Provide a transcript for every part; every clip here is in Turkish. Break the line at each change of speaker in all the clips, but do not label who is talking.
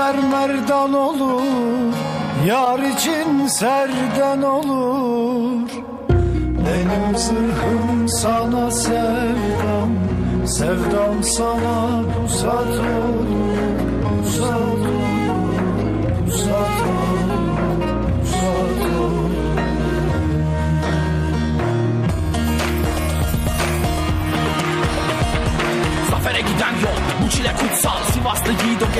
Gönüller merdan olur Yar için serden olur. Benim zırhım sana sevdam Sevdam sana pusat olur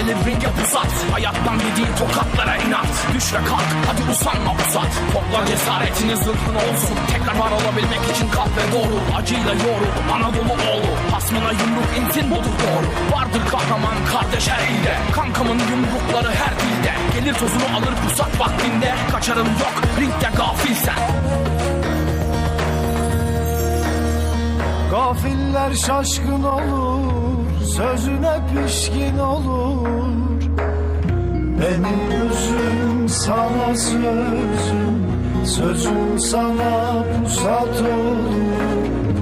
gelir ringe pusat Hayattan yediği tokatlara inat. Düş ve kalk hadi usanma pusat Topla cesaretini zırhın olsun. Tekrar var olabilmek için kalk ve doğru. Acıyla yoğrul Anadolu oğlu. Hasmına yumruk insin budur doğru. Vardır kahraman kardeş her ilde. Kankamın yumrukları her dilde. Gelir tozunu alır pusat vaktinde. Kaçarım yok ringde gafilsen
Gafiller şaşkın olur Sözüne pişkin olur. Benim özüm sana sözüm. Sözüm sana pusat olur.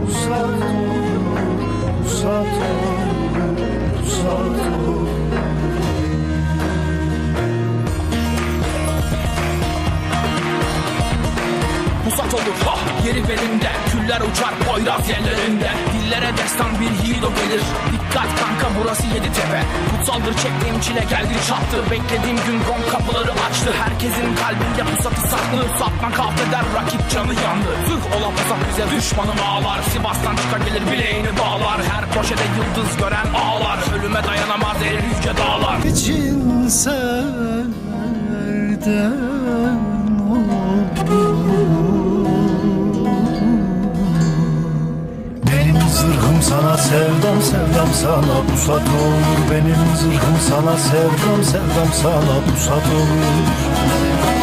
Pusat olur Pusat olur Pusat olur.
Pusat olur. Ha! Yeri belinde Küller uçar Poyraz yerlerinde. Dillere destan bir yiğit o gelir. Dikkat kanka burası yedi tepe. Kutsaldır çektiğim çile geldi çattı. Beklediğim gün gong kapıları açtı. Herkesin kalbinde pusatı saklı. Satma eder rakip canı yandı. Zırh ola pusat bize. Düşmanım ağlar. Sivas'tan çıkar gelir bileğini bağlar. Her köşede yıldız gören ağlar. Ölüme dayanamaz erir yüce dağlar.
İçin serden sevdam sevdam sana pusat olur. Benim zırhım sana sevdam sevdam sana pusat olur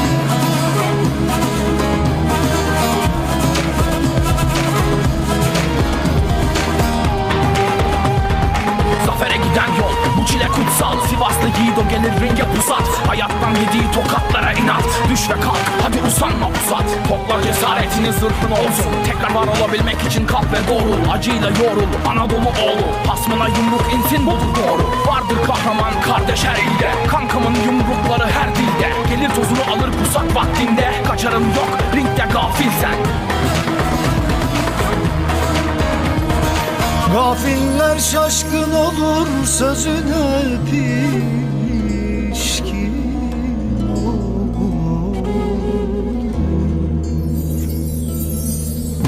yediği tokatlara inat? Düş ve kalk hadi usanma pusat Topla cesaretini zırhın olsun. Tekrar var olabilmek için kalk ve doğrul Acıyla yoğrul Anadolu oğlu. Hasmına yumruk insin budur doğru. Vardır kahraman kardeş her ilde. Kankamın yumrukları her dilde. Gelir tozunu alır pusat vaktinde. Kaçarım yok ringde gafilsen
Gafiller şaşkın olur sözüne pişkin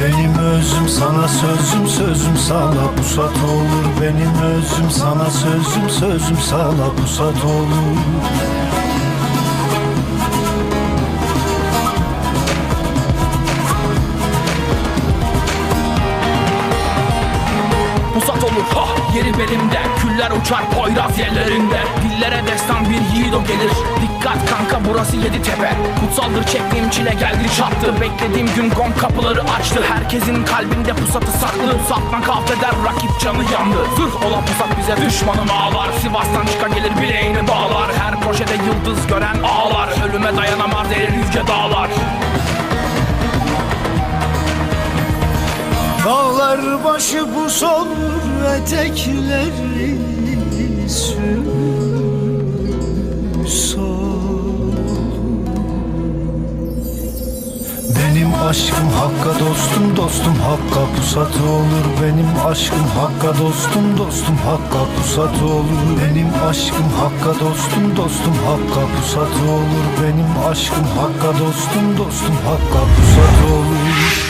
Benim özüm sana sözüm sözüm sana pusat olur. Benim özüm sana sözüm sözüm sana pusat olur.
Pusat olur. Ha! Yeri belimde Küller uçar Poyraz yerlerinde Dillere destan bir yiğit o gelir. Dikkat kanka burası yedi tepe. Kutsaldır çektiğim çile geldi çattı. Beklediğim gün gong kapıları açtı. Herkesin kalbinde pusatı saklı Satma eder rakip canı yandı. Zırh olan pusat bize düşmanım ağlar. Sivas'tan çıkar gelir bileğini bağlar. Her köşede yıldız gören ağlar. Ölüme dayanamaz erir yüce dağlar.
Dağlar başı buz olur etekleri süs aşkım hakka dostum dostum hakka pusat olur Benim. Aşkım hakka dostum dostum hakka pusat olur Benim. Aşkım hakka dostum dostum hakka pusat olur Benim. Aşkım hakka dostum dostum hakka pusat olur